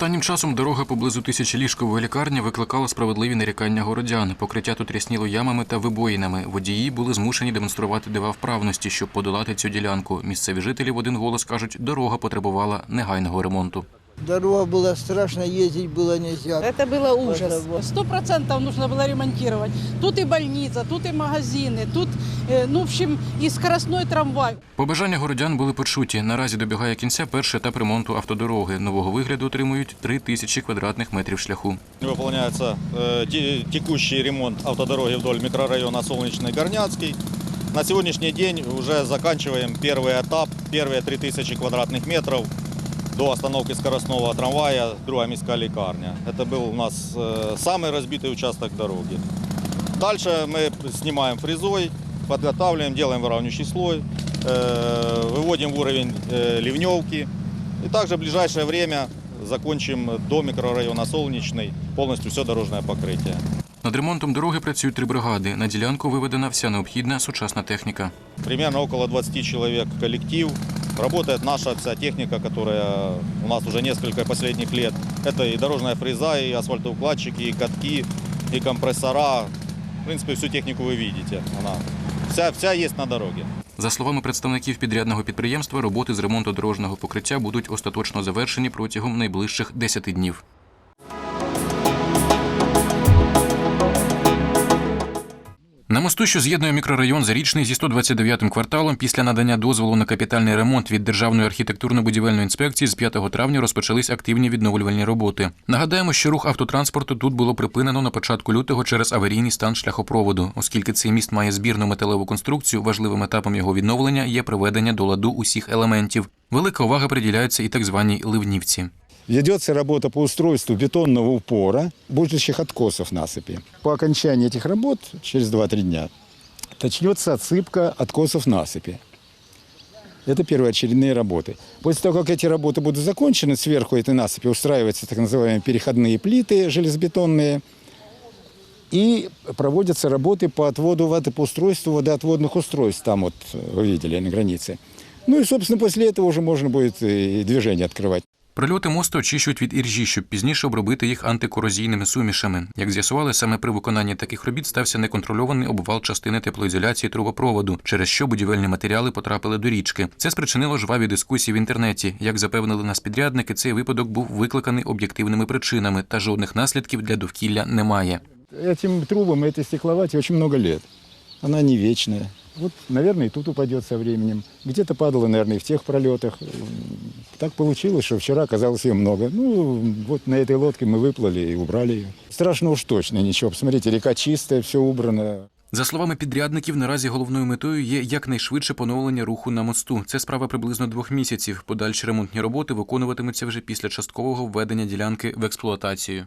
Останнім часом дорога поблизу тисячоліжкової лікарні викликала справедливі нарікання городян. Покриття тут рясніло ямами та вибоїнами. Водії були змушені демонструвати дива вправності, щоб подолати цю ділянку. Місцеві жителі в один голос кажуть, дорога потребувала негайного ремонту. Дорога была страшно, ездить было нельзя. Это было ужас. Потому- Сто процентов нужно было ремонтировать. Тут и больница, тут и магазины, тут, э, ну, в общем, и скоростной трамвай. Побажання городян були почуті. Наразі добігає кінця перший етап ремонту автодороги. Нового вигляду отримують три тисячі квадратних метрів шляху. Выполняется э, те- текущий ремонт автодороги вдоль микрорайона Солнечный Горняцкий. На сегодняшний день уже заканчиваем первый этап, первые 3000 квадратных метров до остановки скоростного трамвая, друга міська лікарня. Это был у нас э, самый разбитый участок дороги. Дальше мы снимаем фрезой, подготавливаем, делаем выравнивающий слой, э, выводим в уровень э, ливневки. И также в ближайшее время закончим до микрорайона Солнечный полностью все дорожное покрытие. Над ремонтом дороги працюють три бригади. На ділянку виведена вся необхідна сучасна техніка. Примерно около 20 человек коллектив. Работает наша вся техника, которая у нас уже несколько последних лет. Это и дорожная фреза, и асфальтоукладчики, и катки, и компрессора. В принципе, всю технику вы видите. Она вся, вся есть на дороге. За словами представників підрядного підприємства, роботи з ремонту дорожнього покриття будуть остаточно завершені протягом найближчих 10 днів. На мосту, що з'єднує мікрорайон Зарічний зі 129-м кварталом, після надання дозволу на капітальний ремонт від Державної архітектурно-будівельної інспекції з 5 травня розпочались активні відновлювальні роботи. Нагадаємо, що рух автотранспорту тут було припинено на початку лютого через аварійний стан шляхопроводу. Оскільки цей міст має збірну металеву конструкцію, важливим етапом його відновлення є приведення до ладу усіх елементів. Велика увага приділяється і так званій ливнівці. Ведется работа по устройству бетонного упора будущих откосов насыпи. По окончании этих работ, через 2-3 дня, начнется отсыпка откосов насыпи. Это первоочередные работы. После того, как эти работы будут закончены, сверху этой насыпи устраиваются так называемые переходные плиты железобетонные. И проводятся работы по отводу воды, по устройству водоотводных устройств. Там вот вы видели на границе. Ну и, собственно, после этого уже можно будет и движение открывать. Прильоти мосту очищують від іржі, щоб пізніше обробити їх антикорозійними сумішами. Як з'ясували, саме при виконанні таких робіт стався неконтрольований обвал частини теплоізоляції трубопроводу, через що будівельні матеріали потрапили до річки. Це спричинило жваві дискусії в інтернеті. Як запевнили нас підрядники, цей випадок був викликаний об'єктивними причинами, та жодних наслідків для довкілля немає. Этим трубам, этой стекловате очень много лет. Она не вечная. Вот, наверное, и тут упадет со временем. Где-то падала, наверное, в тех пролетах. М, Так получилось, что вчера оказалось ее много. Ну, вот на этой лодке мы выплыли и убрали ее. Страшно уж точно ничего. Посмотрите, река чистая, все убрано. За словами підрядників, наразі головною метою є якнайшвидше поновлення руху на мосту. Це справа приблизно двох місяців. Подальші ремонтні роботи виконуватимуться вже після часткового введення ділянки в експлуатацію.